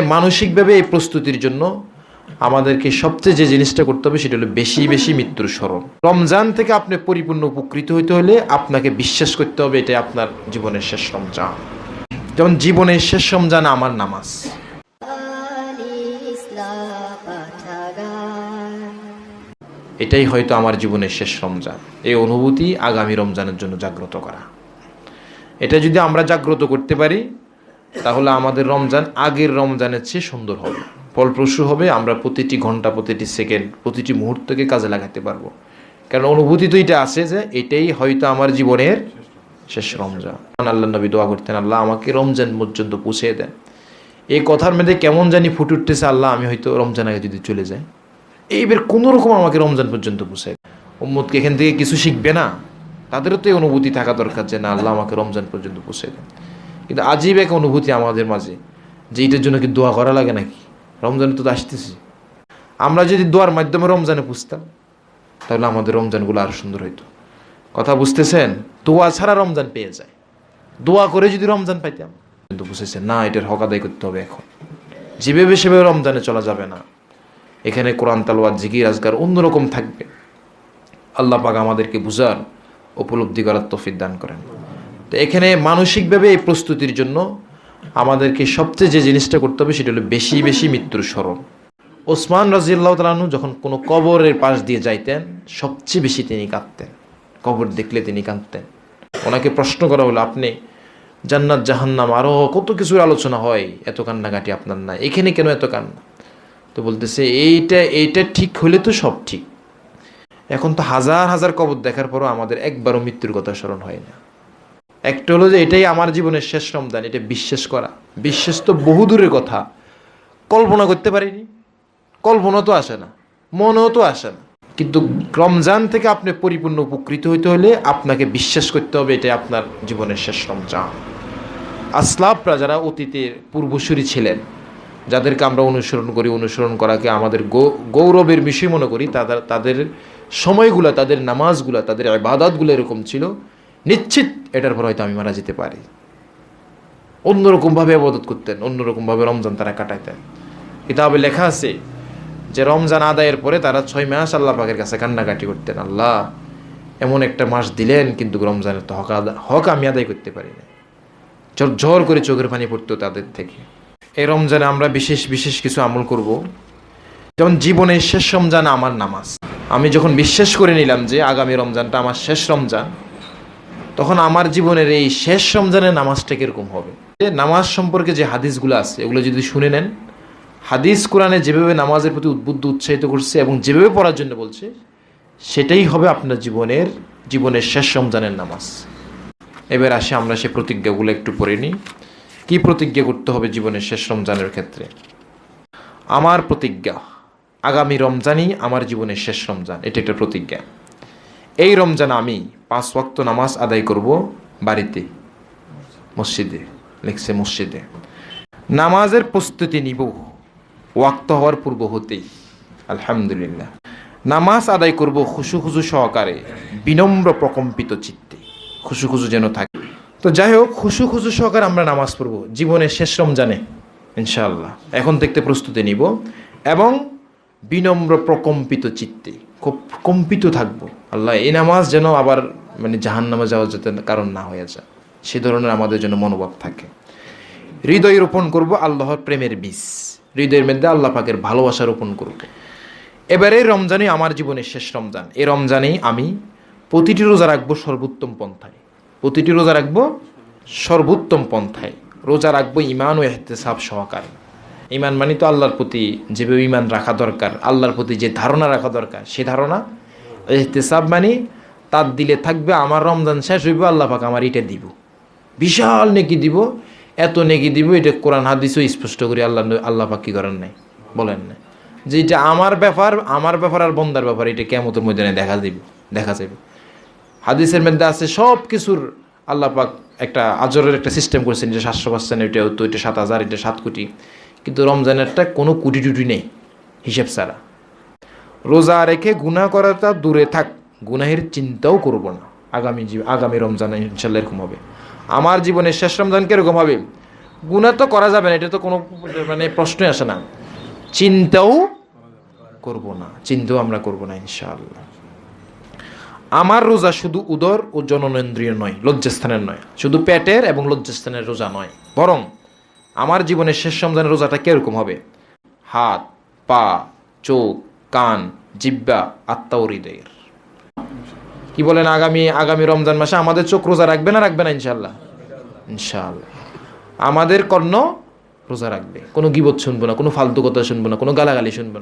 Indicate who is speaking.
Speaker 1: মানসিকভাবে এই প্রস্তুতির জন্য আমাদেরকে সবচেয়ে যে জিনিসটা করতে হবে সেটা হলো বেশি বেশি মৃত্যুর স্মরণ। রমজান থেকে আপনি পরিপূর্ণ উপকৃত হইতে হলে আপনাকে বিশ্বাস করতে হবে এটাই আপনার জীবনের শেষ রমজান। যেমন জীবনের শেষ রমজান আমার নামাজ। এটাই হয়তো আমার জীবনের শেষ রমজান। এই অনুভূতি আগামী রমজানের জন্য জাগ্রত করা। এটা যদি আমরা জাগ্রত করতে পারি তাহলে আমাদের রমজান আগের রমজানের চেয়ে সুন্দর হবে। ফলপ্রসূ হবে, আমরা প্রতিটি ঘণ্টা, প্রতিটি সেকেন্ড, প্রতিটি মুহূর্তকে কাজে লাগাতে পারব। কারণ অনুভূতি তো এটা আছে যে এটাই হয়তো আমার জীবনের শেষ রমজান। আল্লাহ নবী দোয়া করতেন, আল্লাহ, আমাকে রমজান পর্যন্ত পৌঁছে দেন। এই কথার মধ্যে কেমন জানি ফুটে উঠতেছে, আল্লাহ, আমি হয়তো রমজান আগে যদি চলে যাই। এইবার কোনো রকম আমাকে রমজান পর্যন্ত পৌঁছায় উম্মতকে এখান থেকে কিছু শিখবে না, তাদেরও তো এই অনুভূতি থাকা দরকার যে, না, আল্লাহ, আমাকে রমজান পর্যন্ত পৌঁছে দেন। কিন্তু আজীব এক অনুভূতি আমাদের মাঝে যে এটার জন্য কি দোয়া করা লাগে নাকি? রমজানে তো আসতেছি। আমরা যদি দোয়ার মাধ্যমে রমজানে পুষতাম, তাহলে আমাদের রমজানগুলো আরও সুন্দর হইতো। কথা বুঝতেছেন? দোয়া ছাড়া রমজান পেয়ে যায়। দোয়া করে যদি রমজান পাইতাম, কিন্তু বুঝেছেন, না, এটার হক আদায় করতে হবে এখন। যেভাবে সেভাবে রমজানে চলা যাবে না। এখানে কোরআন তালোয়ার জিকির আজগার অন্যরকম থাকবে। আল্লাহ পাক আমাদেরকে বুঝার উপলব্ধি করার তফিক দান করেন। তো এখানে মানসিকভাবে এই প্রস্তুতির জন্য আমাদেরকে সবচেয়ে যে জিনিসটা করতে হবে, সেটা হলো বেশি বেশি মৃত্যুর স্মরণ। ওসমান রাজিয়াল্লাহ তালানু যখন কোনো কবরের পাশ দিয়ে যাইতেন, সবচেয়ে বেশি তিনি কাঁদতেন। কবর দেখলে তিনি কাঁদতেন। ওনাকে প্রশ্ন করা হলো, আপনি জান্নাত, জাহান্নাম আরও কত কিছুর আলোচনা হয়? এত কান্নাকাটি আপনার না এখানে কেন এত কান্না? তো বলতেছে, এইটা এইটা ঠিক হলে তো সব ঠিক। এখন তো হাজার হাজার কবর দেখার পরও আমাদের একবারও মৃত্যুর কথা স্মরণ হয় না। একটা হলো যে এটাই আমার জীবনের শেষ রমজান, এটা বিশ্বাস করা। বিশ্বাস তো বহু দূরের কথা। কল্পনা করতে পারিনি। কল্পনা তো আসে না। মনেও তো আসে না। কিন্তু রমজান থেকে আপনি পরিপূর্ণ উপকৃত হইতে হলে আপনাকে বিশ্বাস করতে হবে এটাই আপনার জীবনের শেষ রমজান। আসলাফরা যারা অতীতের পূর্বসূরি ছিলেন, যাদেরকে আমরা অনুসরণ করি, অনুসরণ করাকে আমাদের গৌরবের বিষয় মনে করি, তাদের তাদের সময়গুলো, তাদের নামাজগুলো, তাদের আবাদাতগুলো এরকম ছিল। নিশ্চিত এটার পর হয়তো আমি মারা যেতে পারি। অন্যরকমভাবে আবাদত করতেন, অন্যরকমভাবে রমজান তারা কাটাইতেন। কিতাবে লেখা আছে যে রমজান আদায়ের পরে তারা ছয় মাস আল্লাহ পাকের কাছে কান্নাকাটি করতেন, আল্লাহ, এমন একটা মাস দিলেন কিন্তু রমজানের তো হক হক আমি আদায় করতে পারি না ঝর ঝর করে চোখের পানি পড়তো তাদের থেকে। এই রমজানে আমরা বিশেষ বিশেষ কিছু আমল করব। যেমন জীবনের শেষ রমজান আমার নামাজ। আমি যখন বিশ্বাস করে নিলাম যে আগামী রমজানটা আমার শেষ রমজান তখন আমার জীবনের এই শেষ রমজানের নামাজটা কীরকম হবে? যে নামাজ সম্পর্কে যে হাদিসগুলো আছে, এগুলো যদি শুনে নেন, হাদিস কোরআনে যেভাবে নামাজের প্রতি উদ্বুদ্ধ, উৎসাহিত করছে এবং যেভাবে পড়ার জন্য বলছে, সেটাই হবে আপনার জীবনের জীবনের শেষ রমজানের নামাজ। এবার আসে আমরা সে প্রতিজ্ঞাগুলো একটু পড়ে নিই। কী প্রতিজ্ঞা করতে হবে জীবনের শেষ রমজানের ক্ষেত্রে? আমার প্রতিজ্ঞা, আগামী রমজানই আমার জীবনের শেষ রমজান। এটা একটা প্রতিজ্ঞা। এই রমজান আমি পাঁচ ওয়াক্ত নামাজ আদায় করব বাড়িতে, মসজিদে, লিখছে মসজিদে। নামাজের প্রস্তুতি নিব, ওয়াক্ত হওয়ার পূর্ব হতেই, আলহামদুলিল্লাহ। নামাজ আদায় করব খুশু খুশু সহকারে, বিনম্র প্রকম্পিত চিত্তে, খুশু খুশু যেন থাকে। তো যাই হোক, খুশু খুশু সহকারে আমরা নামাজ পড়ব, জীবনের শেষ রমজানে, ইনশাআল্লাহ। এখন দেখতে প্রস্তুতি নিব, এবং বিনম্র প্রকম্পিত চিত্তে, খুব কম্পিত থাকব। আল্লাহ, এই নামাজ যেন আবার মানে জাহান নামে যাওয়া যেতে কারণ না হয়ে যায়। সে ধরনের আমাদের জন্য মনোভাব থাকে। হৃদয় রোপণ করব আল্লাহর প্রেমের বীজ। হৃদয়ের মধ্যে আল্লাহ পাকের ভালোবাসা রোপণ করব। এবারে রমজানই আমার জীবনের শেষ রমজান। এই রমজানেই আমি প্রতিটি রোজা রাখব সর্বোত্তম পন্থায়। প্রতিটি রোজা রাখব সর্বোত্তম পন্থায়। রোজা রাখব ইমান ও এহতেসাব সহকারে। ইমান মানে তো আল্লাহর প্রতি যেভাবে ইমান রাখা দরকার, আল্লাহর প্রতি যে ধারণা রাখা দরকার, সে ধারণা। এহতেসাব মানে তার দিলে থাকবে, আমার রমজান শেষ হইব, আল্লাহ পাক আমার এটা দিব। বিশাল নেকি দিব, এত নেকি দিব, এটা কোরআন হাদিসও স্পষ্ট করে, আল্লাহ আল্লাহ পাক কি করেন নাই, বলেন না যে এটা আমার ব্যাপার আমার ব্যাপার আর বন্দার ব্যাপার, এটা কেমতের মধ্যে দেখা দিব, দেখা যাবে। হাদিসের মধ্যে আছে সব কিছুর আল্লাহ পাক একটা আজরের একটা সিস্টেম করেছেন যে সাতশো পার্সেন্ট এটা তো এটা সাত হাজার, এটা সাত কোটি। কিন্তু রমজানেরটা কোনো কোটি টুটি নেই, হিসেব ছাড়া। রোজা রেখে গুনাহ করাটা দূরে থাক গুনাহের চিন্তাও করব না। আগামী আগামী রমজান ইনশাল্লাহ এরকম হবে। আমার জীবনের শেষ রমজান কীরকম হবে? গুণা তো করা যাবে না, এটা তো কোনো মানে প্রশ্নই আসে না। চিন্তাও করব না, চিন্তাও আমরা করব না ইনশাআল্লাহ। আমার রোজা শুধু উদর ও জননেন্দ্রিয় নয়, লজ্জাস্থানের নয়, শুধু পেটের এবং লজ্জাস্থানের রোজা নয়, বরং আমার জীবনের শেষ রমজানের রোজাটা কীরকম হবে? হাত, পা, চোখ, কান জিব্বা আত্মা ও হৃদয়ের। কি বলেন আগামী আগামী রমজান মাসে আমাদের চোখ রোজা রাখবে না রাখবে না ইনশাল্লাহ ইনশাল্লাহ আমাদের কর্ণ রোজা রাখবে। কোনো গিবত শুনব না, কোনো ফালতু কথা শুনব না, কোনো গালাগালি শুনব না।